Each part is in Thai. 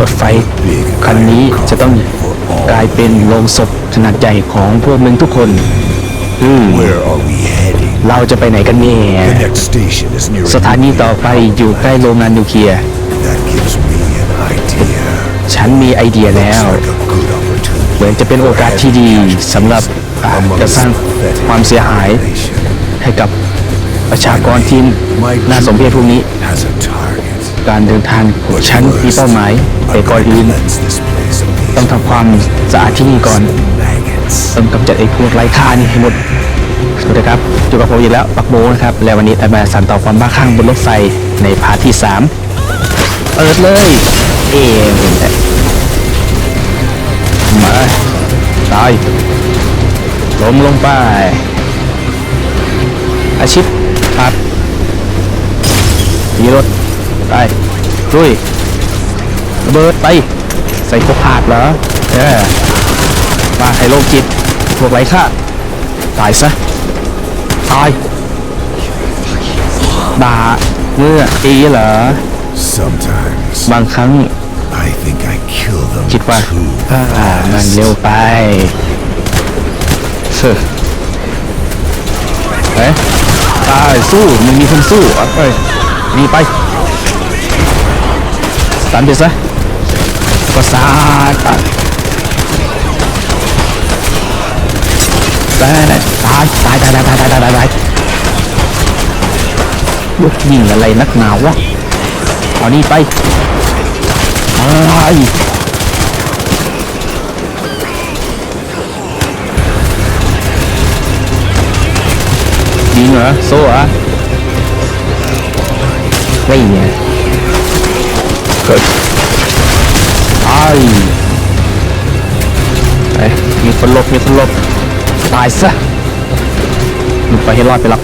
รถไฟคันนี้จะต้องกลายเป็นโลงศพขนาดใหญ่ของพวกมึงทุกคนอืมเราจะไปไหนกันเนี่ย สถานีต่อไปอยู่ใกล้โรงงานนิวเคลียร์ ฉันมีไอเดียแล้ว เหมือนจะเป็นโอกาสที่ดีสำหรับอ่าจะสร้างความเสียหายให้กับประชากรที่น่าสมเพชพวกนี้ การเดินทางของฉันมีเป้าหมายแต่ก่อนอื่นต้องทำความสะอาดที่นี่ก่อนต้องกำจัดไอ้พวกไร้ค่านี่ให้หมดสวัสดีครับอยู่กับผมอีกแล้วปักโบนะครับและวันนี้จะมาสานต่อความบ้าคลั่งบนรถไฟในพาร์ทที่3เปิดเลยเอ็มมาตายล้มลงไป อาชิพตัดยีรถ ไปลุยระเบิดไป ใส่โคพาดเหรอเออมาให้โลกจิตพวกไร้ค่าตายซะ ตายด่าเมื่อตีเหรอ Sometimes บางครั้ง I think I kill them คิดว่า too อ่ามันเร็วไปเฮ้ยเอ๊ะตายสู้มึงมีคนสู้เอะไปมีไป ตามไปซะก็สาดไปตายตายตายตายตายต เกิดตายไปมีคนลบมีคนลบตายซะมึงไปให้รอดไปหรอก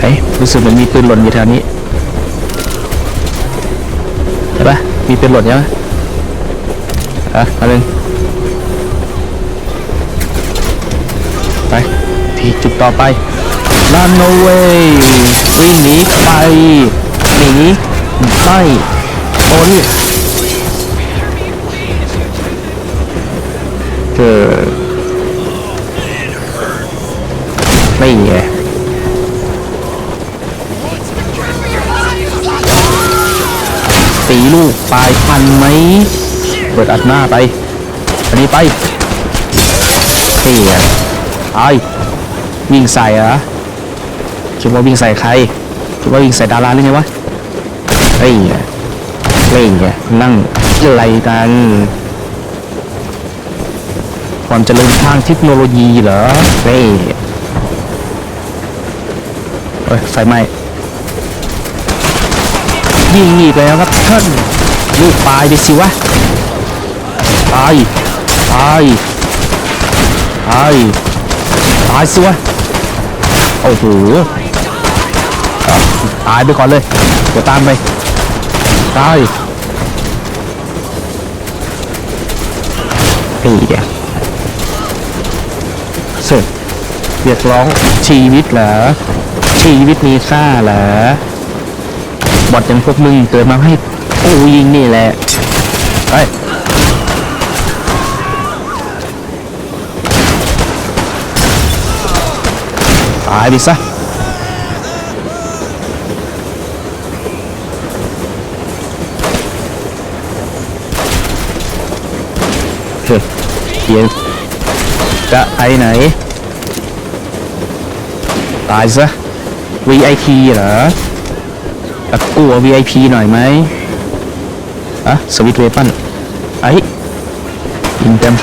เฮ้ยรู้สึกเหมือนมีปืนหล่นอยู่แถวนี้ใช่ปะมีปืนหล่นยังอะมาเลย ไป ที่จุดต่อไป run away วิ่งหนีไปหนีไม่พ้นเจอไม่ไงตีลูกปลายพันไหมเปิดอัดหน้าไป อันนี้ไปนี่ไงไอ้วิ่งใส่เหรอคิดว่าวิ่งใส่ใครคิดว่าวิ่งใส่ดาราหรือไงวะเฮ้ยเฮ้ยไงนั่งอะไรกันความเจริญทางเทคโนโลยีเหรอเฮ้ยเฮ้ยไฟไหม้ยิงอีกแล้วครับท่านลูกปลายไปสิวะตายตายตาย ตายสิวะโอ้โหตายไปก่อนเลยเดี๋ยวตามไปตายเฮ้ยเดียวเสร็จเรียกร้องชีวิตเหรอชีวิตมีค่าเหรอบอดอย่างพวกมึงเกิดมาให้กูยิงนี่แหละไปายดิซะเฮ้ยเดี๋ยวจะไปไหน ตายซะ VIP เหรอตะกัว VIP หน่อยไหมอะสวิตเวปันไอ้ยิงเต็ม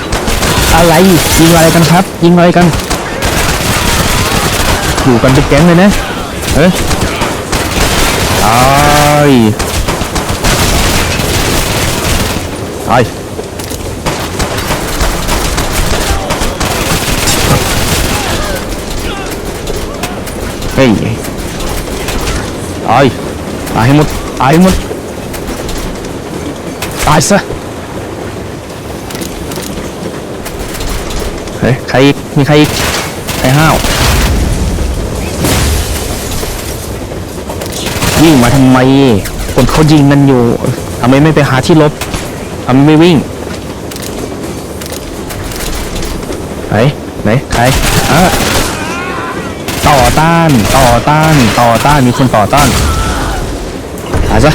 อะไรยิงอะไรกันครับ ยิงอะไรกัน อยู่กันเป็นแก๊งเลยนะเฮ้ยตายตายเฮ้ยตายตายให้หมดตายให้หมดตายซะเฮ้ยใครอีกมีใครอีกไอ้ห้าว วิ่งมาทำไมคนเขายิงกันอยู่ทำไมไม่ไปหาที่ลบทำไมไม่วิ่งไหนไหนใครอะต่อต้านต่อต้านต่อต้านมีคนต่อต้านตาซะ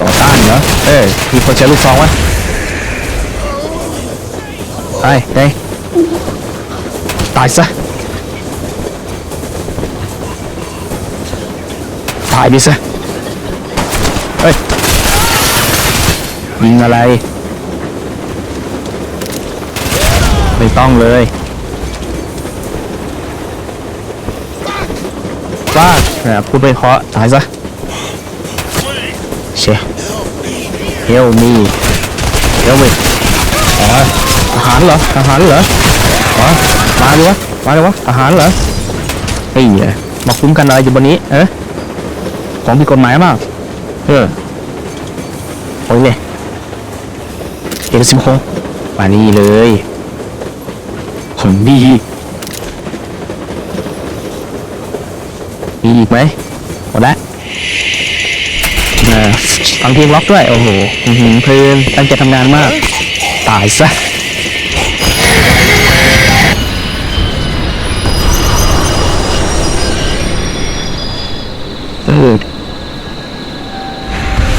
ต่อต้านเหรอเอ้ยมีคนใช้ลูกซองวะไปไงตายซะ ตายไปซะ เฮ้ยยิงอะไร ไม่ต้องเลยว่านะพูดไปเคาะตายซะ เชเฮลมีเฮลมีอ๋ออาหารเหรออาหารเหรออ๋อมาดิวะ มาดิวะอาหารเหรอเฮ้ยมาคุ้มกันอะไรอยู่บนนี้ เอ๊ะ ของผิดกฎหมายมาก เออโอ้ยเนี่ยเอ็นสิบหกมานี่เลยของดีมีอีกไหมหมดละอ่าฟังเพลงล็อกด้วย โอ้โหหือเพลินตั้งใจทำงานมาก ตายซะเออ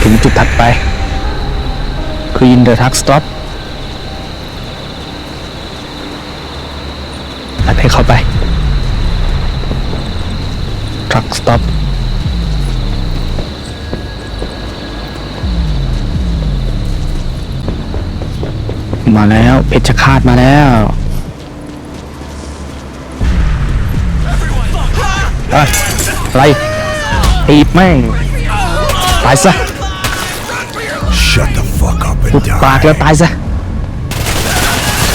ถึงจุดถัดไป Clean the truck stop อัดให้เข้าไป truck stop มาแล้ว เพชรฆาตมาแล้วเอ้ยอะไรตีบแม่งตายซะ Shut the fuck up หุ and บปากแล้วตายซะ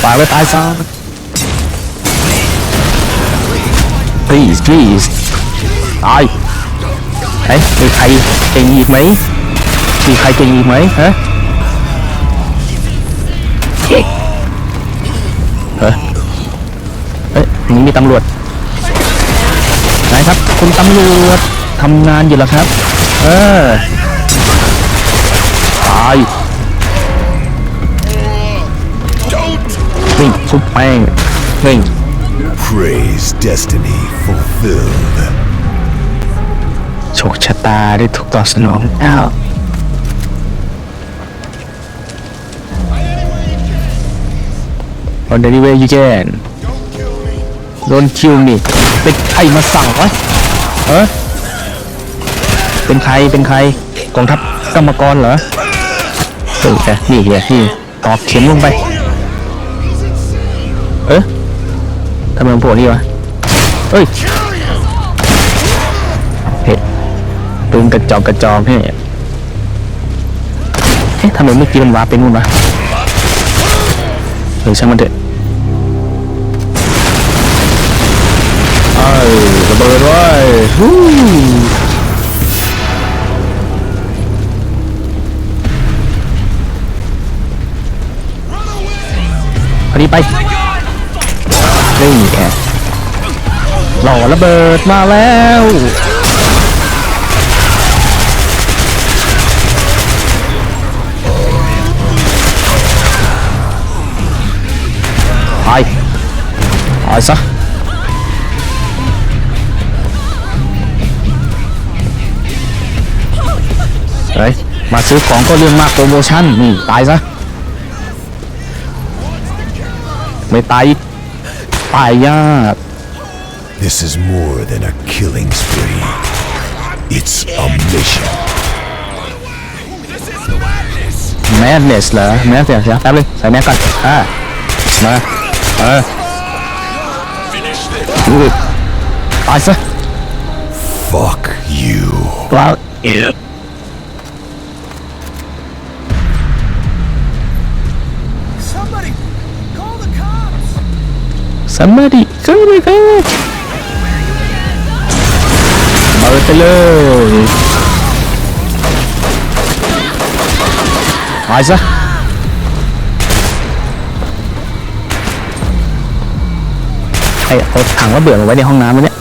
ปากแล้วตายซะ please please ตายเฮ้ยมีใครเก่งอีกไหมมีใครเก่งอีกไหมฮะเฮ้ยเฮ้ยนี่มีตำรวจไหนครับ คุณตำรวจทำงานอยู่เหรอครับ เออายวิ่งทุบแป้งวิ่ง Praise destiny fulfilled. โชคชะตาได้ถูกตอบสนองอ้าว On any way you can Don't kill me เป็นใครมาสั่งวะเออเป็นใครเป็นใครกองทัพกรรมกรเหรอ เออแกนี่เฮียนี่ตอกเข็มลงไป เอ๊ะทำไมมันโผล่นี่วะเฮ้ยเฮ้ยปืนกระจอกกระจอกเนี่เอ๊ะทำไมเมื่อกี้มันวาร์ปไปนู่นวะเออช่างมันเถอะเอ้ยระเบิดไว้ ดีไปนี่แกหล่อระเบิดมาแล้วไปไปซะเฮ้ยมาซื้อของก็เรื่องมากโปรโมชั่นนี่ตายซะ ไม่ตายตายยาก This is more than a killing spree. It's a mission. แมสเนสเหรอแมสเดี๋ยวเดี๋ยวแป๊บเลยใส่แมสก่อนอ่ามาเอออุ้ยตายซะ Fuck you. ว้า somebody come on come เปิดไปเลยตายซะไอ้เอาถังระเบิดมาไว้ในห้องน้ำวะเนี่ย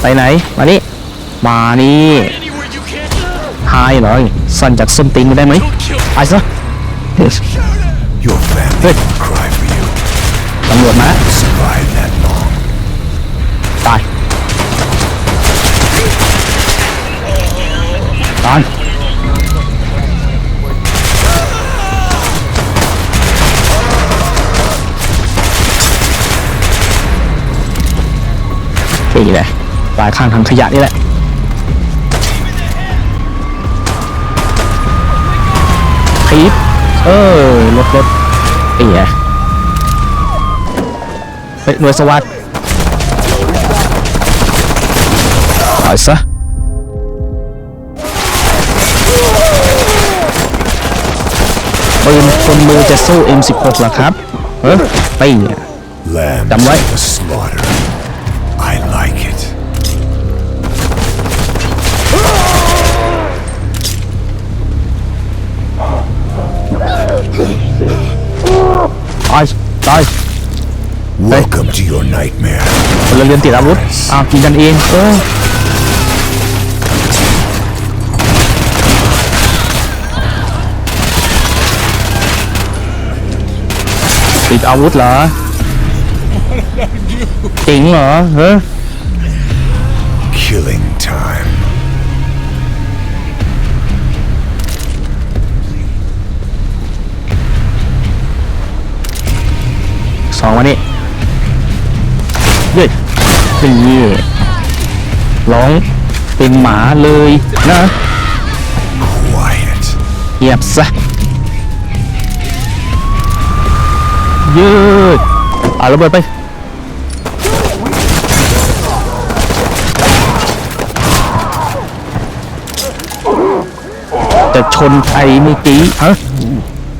ไปไหน มานี่ มานี่หายเหรอสั่นจากส้นตีนมาได้ไหม Kill. ไปซะ Your family Hey. will cry for you. ตำรวจมา Survive that long. ตายตายนี่แหละตายข้างทางขยะนี่แหละทีบเออ รถรถไอ้เหี้ยเฮ้ยหน่วยสวัสดิ์ตายซะปืนคนมือจะสู้ M16 เหรอครับเออไปเนี่ย Lambs ายตาย Welcome to your nightmare. พลเรือนติดอาวุธอ้าวกินกันเองเออติดอาวุธเหรอจริงเหรอเฮ้ย Killing time. สองวันนี้เย้ยเป็นยี่ร้องเป็นหมาเลยนะ Quiet. เงียบซะยืดอ่าระเบิดไปจะชนใครเมื่อกี้ฮะ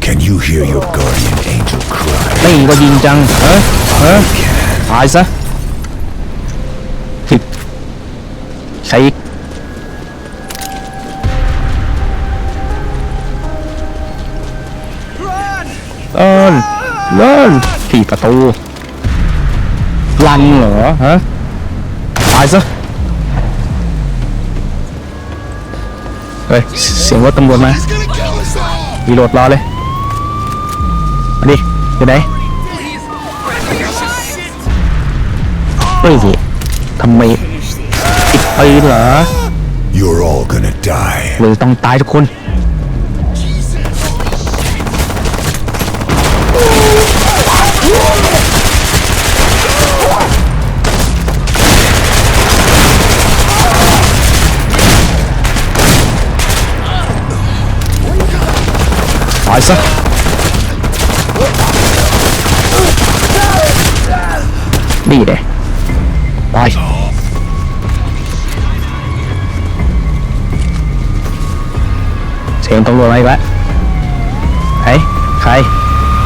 Can you hear your guardian angel cry? ไม่ก็ยิงจังเฮะฮะตายซะผิดใครอีกเอินเลินที่ประตูลันเหรอฮะตายซะเฮ้ยเสียงรถตำรวจมา He's gonna kill us all! รีโหลดรอเลยมาดิ อยู่ไหนเฮ้ยสิทำไมติดปืนเหรอ You're all gonna die. เลยต้องตายทุกคนตายซะ นี่เด้ไปเสียงตำรวจมาอีกแล้วใครใคร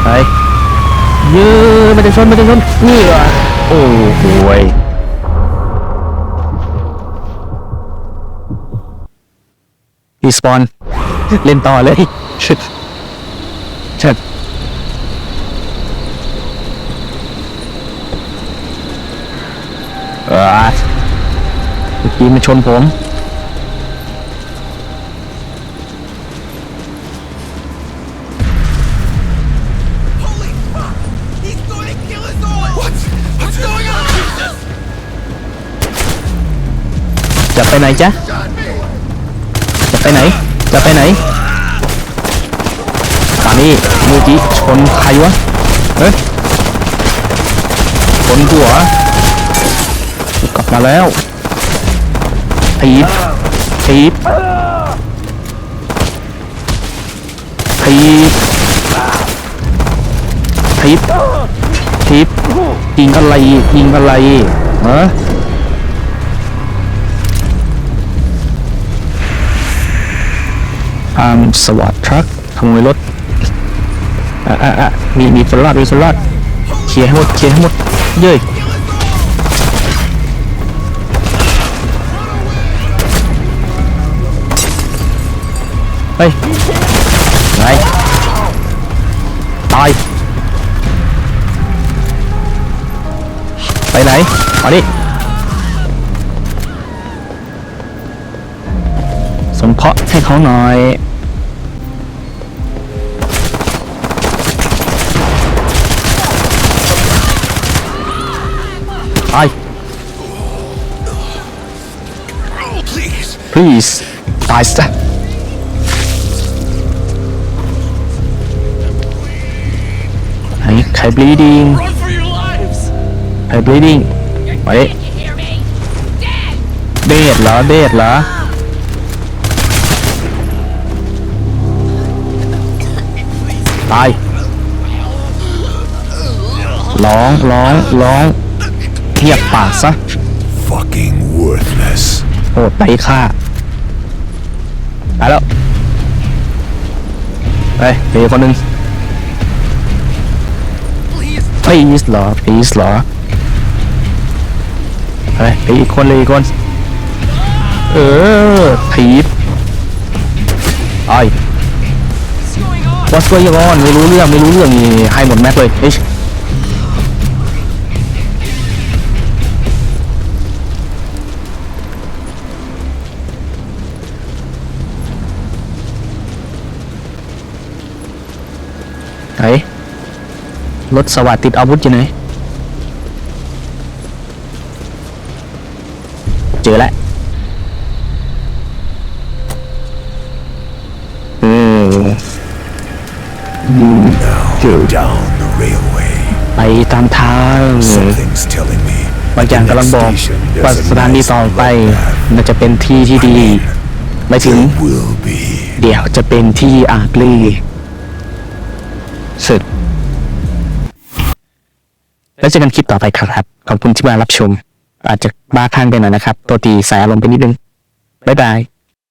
ใครยื้อมันจะชนมันจะชนนี่วะโอ้โหยรีสปอนเล่นต่อเลยชิดชิด อ่าเมื่อกี้มันชนผมจะไปไหนจ๊ะ จะไปไหน จะไปไหนมานี่เมื่อกี้ชนใครวะ เฮ้ยชนกูเหรอ มาแล้วทีบทีบทีบทีบทีบยิงอะไรยิงอะไรฮะอามสวัสดทรัคขโมยรถอะอะอะมีมีสลัดมีสลัดเคลียร์ให้หมดเคลียร์ให้หมดเย้ย ไปไหนตายไปไหนมาดิสมเพาะให้เขาหน่อยไป please ตายซะ ใคร bleeding Run for your lives. ใคร bleeding ไปดิ You hear me? Dead! เดดเหรอ เดดเหรอ ตาย ร้อง ร้อง ร้องเงียบปากซะ Fucking worthless. โหดไปฆ่าตายแล้ว ไปเหลืออกคนหนึ่ง พีสเหรอพีสเหรอไปไปอีกคนเลยอีกคน เออพีสไอ What's going on? ไม่รู้เรื่องไม่รู้เรื่องนี่ให้หมดแม็กเลยเอ้ รถสวัสดิ์ติดอาวุธอยู่ไหน เจอแล้วอืม Go down the railway. ไปตามทาง Something's telling me บางอย่างกำลังบอก station ว่า there's a สถานี nice ต่อไป road path. น่าจะเป็นที่ที่ดีไม่ถึง Will be. เดี๋ยวจะเป็นที่อาบลีสุด แล้วเจอกันคลิปต่อไปครับ ขอบคุณที่มารับชม อาจจะบ้าคลั่งไปหน่อยนะครับ ตัวตีสายอารมณ์ไปนิดนึงบ๊ายบาย